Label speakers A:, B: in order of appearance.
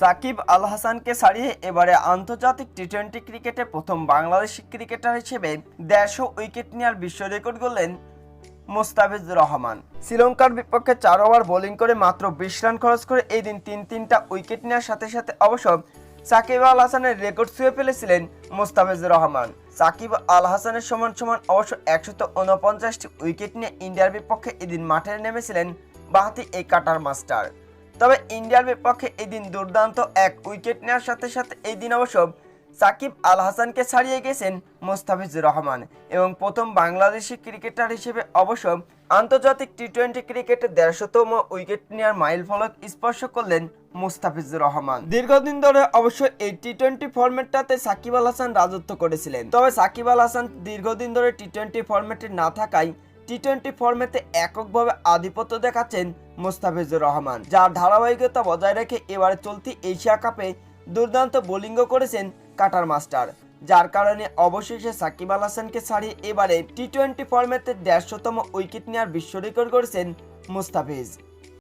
A: সাকিব আল হাসানকে ছাড়িয়ে এবারে আন্তর্জাতিক টি টোয়েন্টি ক্রিকেটে প্রথম বাংলাদেশি ক্রিকেটার হিসেবে দেড়শো উইকেট নেওয়ার বিশ্ব রেকর্ড করলেন মোস্তাফিজুর রহমান। শ্রীলঙ্কার বিপক্ষে চার ওভার বোলিং করে মাত্র বিশ রান খরচ করে এই দিন তিন তিনটা উইকেট নেওয়ার সাথে সাথে অবশ্য সাকিব আল হাসানের রেকর্ড ছুঁয়ে ফেলেছিলেন মোস্তাফিজুর রহমান। সাকিব আল হাসানের সমান সমান অবশ্য একশত উনপঞ্চাশটি উইকেট নিয়ে ইন্ডিয়ার বিপক্ষে এদিন মাঠে নেমেছিলেন বাহাতি এই কাটার মাস্টার। তবে ইন্ডিয়ার বিপক্ষে এদিন দুর্দান্ত এক উইকেট নেওয়ার সাথে সাথে এই দিন অবশ্য সাকিব আল হাসানকে ছাড়িয়ে গেছেন মোস্তাফিজুর রহমান এবং প্রথম বাংলাদেশি ক্রিকেটার হিসেবে অবশ্য আন্তর্জাতিক টি টোয়েন্টি ক্রিকেটে দেড়শোতম উইকেট নেওয়ার মাইল ফলক স্পর্শ করলেন মুস্তাফিজুর রহমান। দীর্ঘদিন ধরে অবশ্য এই টি টোয়েন্টি ফরম্যাটটাতে সাকিব আল হাসান রাজত্ব করেছিলেন। তবে সাকিব আল হাসান দীর্ঘদিন ধরে টি টোয়েন্টি ফরম্যাটে না থাকায় টি টোয়েন্টি ফর্মেতে এককভাবে আধিপত্য দেখাচ্ছেন মোস্তাফিজুর রহমান, যার ধারাবাহিকতা বজায় রেখে এবারে চলতি এশিয়া কাপে দুর্দান্ত বোলিংও করেছেন কাটার মাস্টার। যার কারণে অবশেষে সাকিব আল হাসানকে ছাড়িয়ে এবারে টি টোয়েন্টি ফর্মেতে দেড়শোতম উইকেট নেওয়ার বিশ্ব রেকর্ড করেছেন মুস্তাফিজ।